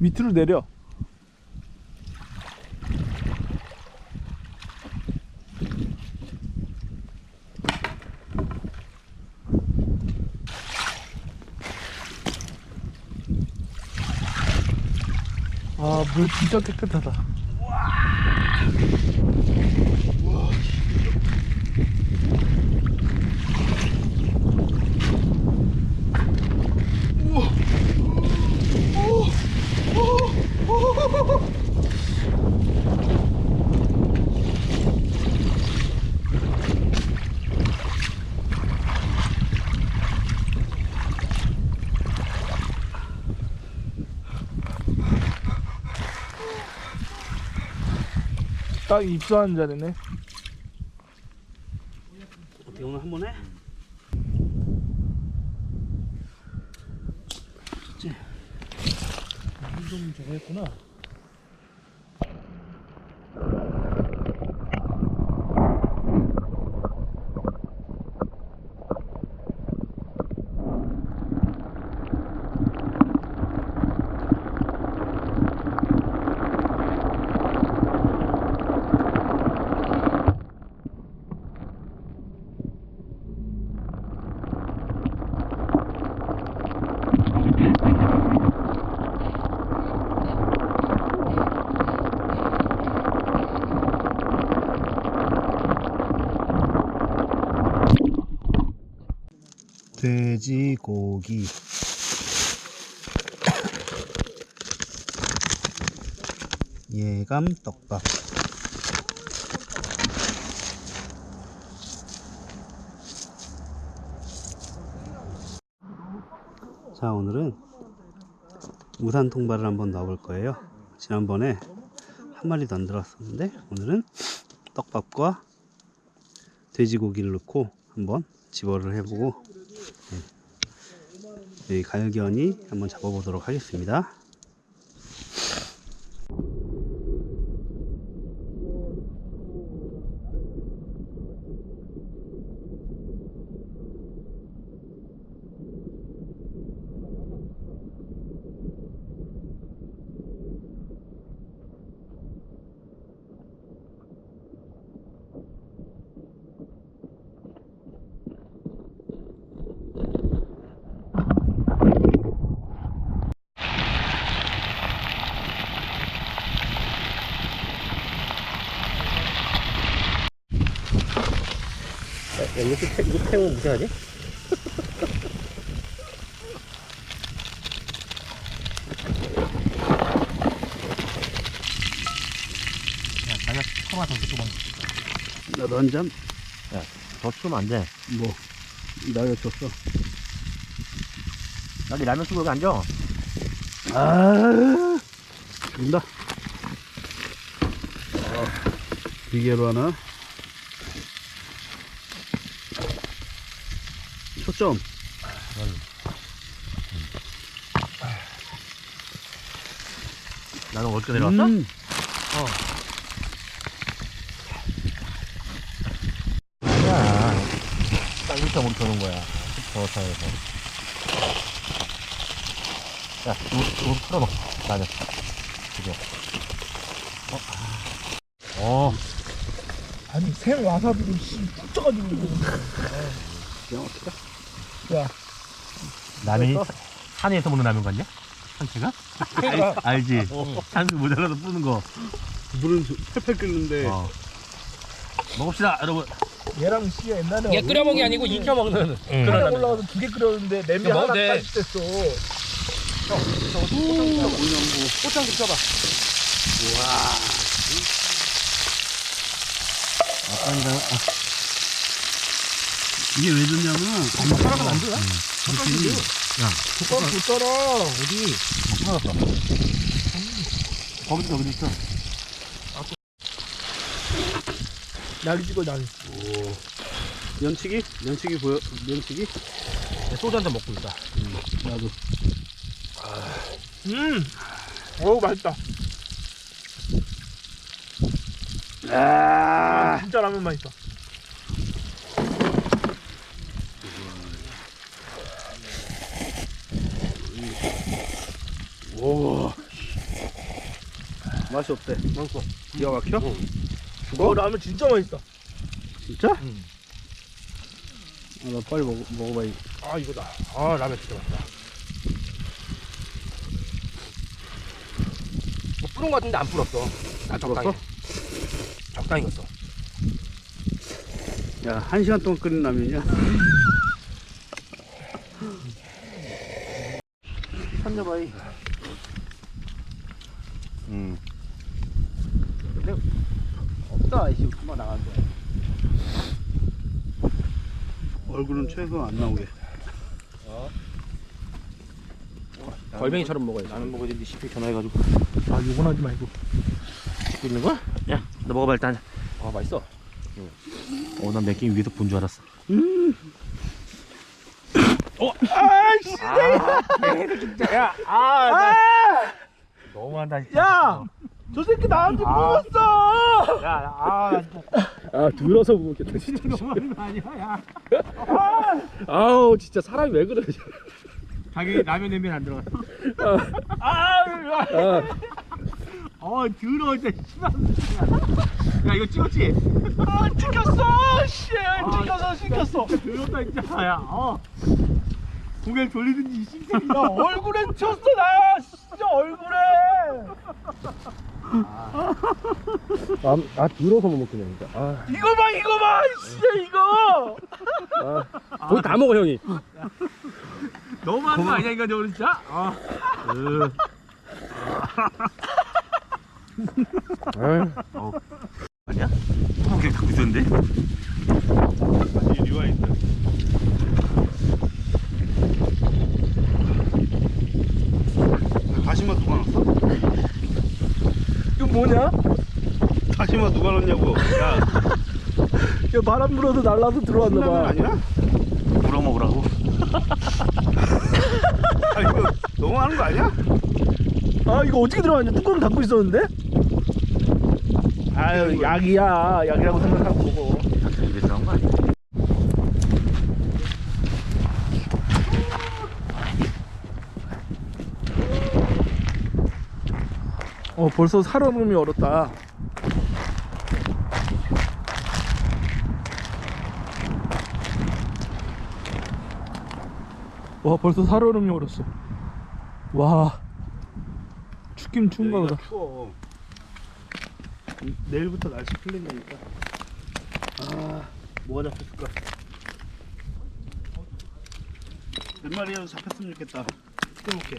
밑으로 내려. 아, 물 진짜 깨끗하다. 딱 입수하는 자리네. 어떻게 오늘 한번 해? 좀 저거 했구나. 돼지고기. 예감 떡밥. 자 오늘은 우산 통발을 한번 넣어볼 거예요. 지난번에 한 마리도 안 들어왔었는데 오늘은 떡밥과 돼지고기를 넣고 한번 집어를 해보고 여기 가열견이 한번 잡아보도록 하겠습니다. 야, 이거 태, 이거 태우면 무시하지? 야, 자기가 쳐봐 더 조금. 나도 한 잔? 더 추면 안 돼. 뭐, 나를 줬어. 나도 라면 쓰고 여기 앉아. 아, 죽는다. 어, 비계로 하나. 초점. 나는 어떻게 내려왔어? 음. 야, 딱 이렇게 도는 거야. 저 차에서. 야, 이거, 이거 풀어봐. 라면. 그죠? 어? 어. 아니 생 와사비를 씨 이거. 그냥 어떻게? 야, 라면이 산에서 먹는 라면 같냐? 산채가? 생가 알 지? 산수 모자라서 뿌는 거. 물은 저- 팔팔 끓는데. 어. 먹읍시다, 여러분. 얘랑 씨 옛날에 얘 끓여 먹는 게 아니고 익혀 먹는 응. 하나 올라가서 두 개 끓였는데 냄비 이거 하나 먹어도 돼. 빠졌댔어. 꽃장 좀 쳐봐. 아빠니까, 이게 왜 좋냐면, 젓가락은 안 줘요? 이렇게 젓가락 줬잖아. 어디? 찾았어. 거기도 여기도 있어. 날 찍어 날. 면치기? 면치기 보여? 면치기? 소주 한 잔 먹고 있다. 나도. 음. 어우 맛있다. 아, 진짜 라면 맛있다. 맛이 어때? 맛있어. 기가 막혀? 어 라면 진짜 맛있다 진짜? 응. 아, 나 빨리 먹어, 먹어봐야지. 아 이거다 아 라면 진짜 맛있다 뭐 뿌른 거 같은데 안 뿌렸어 아 적당히 적당히 익었어 야, 한 시간 동안 끓인 라면이야? 삼녀바이. 음. 없다, 이씨. 금방 나가는데. 얼굴은 최소 안 나오게. 걸뱅이처럼 먹어야지 나는 먹어야 되는데 CP 전화해가지고. 아 요건 하지 말고 찍고 있는 거야? 야, 너 먹어봐 일단. 아 맛있어 어, 난몇개 위에서 본 줄 알았어. 야아 너무한다 진짜. 야! 저 새끼 나한테 뽑았어! 야, 아, 아, 들어서 먹겠다, 진짜. 너무하는 거 아니야, 야. 아우, 진짜 사람이 왜 그래. 자기 라면 냄새 안 들어갔어. 아, 어, 더러워, 진짜. 씨발. 야, 이거 찍었지? 아, 찍혔어! 씨, 찍혔어, 찍혔어. 더럽다, 진짜. 야, 어. 고개를 돌리든지, 이. 야, 얼굴에 쳤어, 나! 진짜 얼굴에! 아, 아 들어서 못 먹겠네, 진짜. 아. 이거 봐, 이거 봐! 진짜 이거! 아, 거의 다 먹어, 형이. 너무 하는 거 아니야, 이거, 너 진짜? 아. 아니야? 고개 갖고 있었는데? 다시 리와인드. 다시마 누가 넣었어? 이거 뭐냐? 다시마 누가 넣냐고. 야, 야, 바람 불어도 날라서 들어왔나 봐. 아니야? 물어 먹으라고. 아, 이거 너무 하는 거 아니야? 아, 이거 어떻게 들어왔냐? 뚜껑 닫고 있었는데? 아유, 약이야. 약이라고 생각하고 먹어. 입에 들어간 거 아니야? 어, 벌써 살아남음이 얼었다. 와, 벌써 살얼음이 얼었어. 와, 춥긴 추운가 보다. 추워. 내일부터 날씨 풀린다니까. 아, 뭐가 잡혔을까? 몇 마리라도 잡혔으면 좋겠다. 뜯어볼게.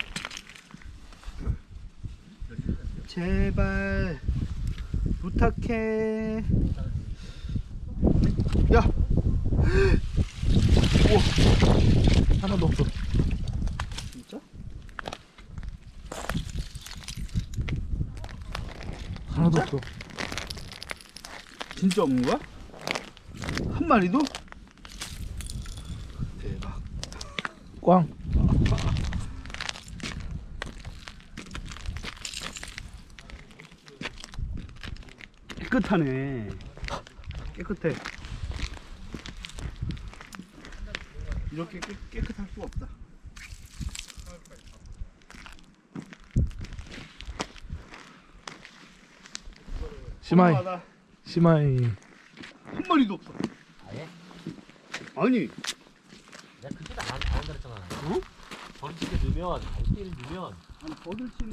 제발 부탁해. 야, 하나도 없어. 진짜? 하나도 없어. 진짜 없는 거야? 한 마리도? 대박. 꽝. 깨끗하네. 깨끗해. 이렇게 깨, 깨끗할 수가 없다. 시마이, 궁금하다. 시마이. 한 마리도 없어. 아예? 아니, 내가 그때 안, 안 그랬잖아. 응? 버리치게 넣으면, 갈대를 넣으면 아니 버들 치는